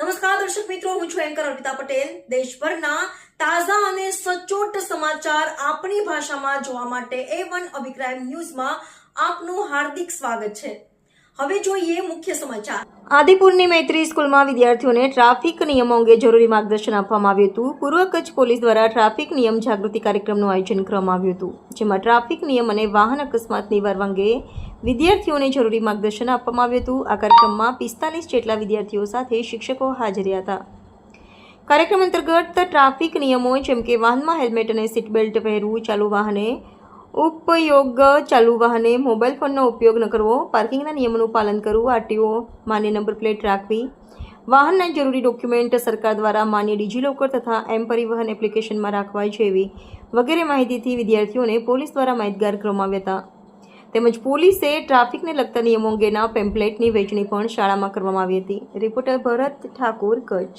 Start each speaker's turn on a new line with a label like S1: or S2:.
S1: નમસ્કાર, દર્શક મિત્રો, હું છું એન્કર અર્પિતા પટેલ. દેશભરના તાજા અને સચોટ સમાચાર આપણી ભાષામાં જોવા માટે એ વન અભિક્રાઇમ ન્યૂઝમાં આપનું હાર્દિક સ્વાગત છે. હવે જોઈએ મુખ્ય સમાચાર. આદિપુરની મૈત્રી સ્કૂલમાં વિદ્યાર્થીઓને ટ્રાફિક નિયમો અંગે જરૂરી માર્ગદર્શન આપવામાં આવ્યું હતું. પૂર્વ કચ્છ પોલીસ દ્વારા ટ્રાફિક નિયમ જાગૃતિ કાર્યક્રમનું આયોજન કરવામાં આવ્યું હતું, જેમાં ટ્રાફિક નિયમ અને વાહન અકસ્માત નિવારવા અંગે વિદ્યાર્થીઓને જરૂરી માર્ગદર્શન આપવામાં આવ્યું હતું. આ કાર્યક્રમમાં પિસ્તાલીસ જેટલા વિદ્યાર્થીઓ સાથે શિક્ષકો હાજર હતા. કાર્યક્રમ અંતર્ગત ટ્રાફિક નિયમો, જેમ કે વાહનમાં હેલ્મેટ અને સીટ બેલ્ટ પહેરવું ચાલુ વાહને, ઉપયોગ ચાલુ વાહને, મોબાઈલ ફોનનો ઉપયોગ ન કરવો, પાર્કિંગના નિયમોનું પાલન કરવું, આરટીઓ, માન્ય નંબર પ્લેટ રાખવી, વાહનના જરૂરી ડોક્યુમેન્ટ સરકાર દ્વારા માન્ય ડિજીલોકર તથા એમ પરિવહન એપ્લિકેશનમાં રાખવા જેવી વગેરે માહિતીથી વિદ્યાર્થીઓને પોલીસ દ્વારા માહિતગાર કરવામાં આવ્યા હતા. તેમજ પોલીસે ટ્રાફિકને લગતા નિયમો અંગેના પેમ્પલેટની વહેંચણી પણ શાળામાં કરવામાં આવી હતી. રિપોર્ટર ભરત ઠાકોર કચ્છ.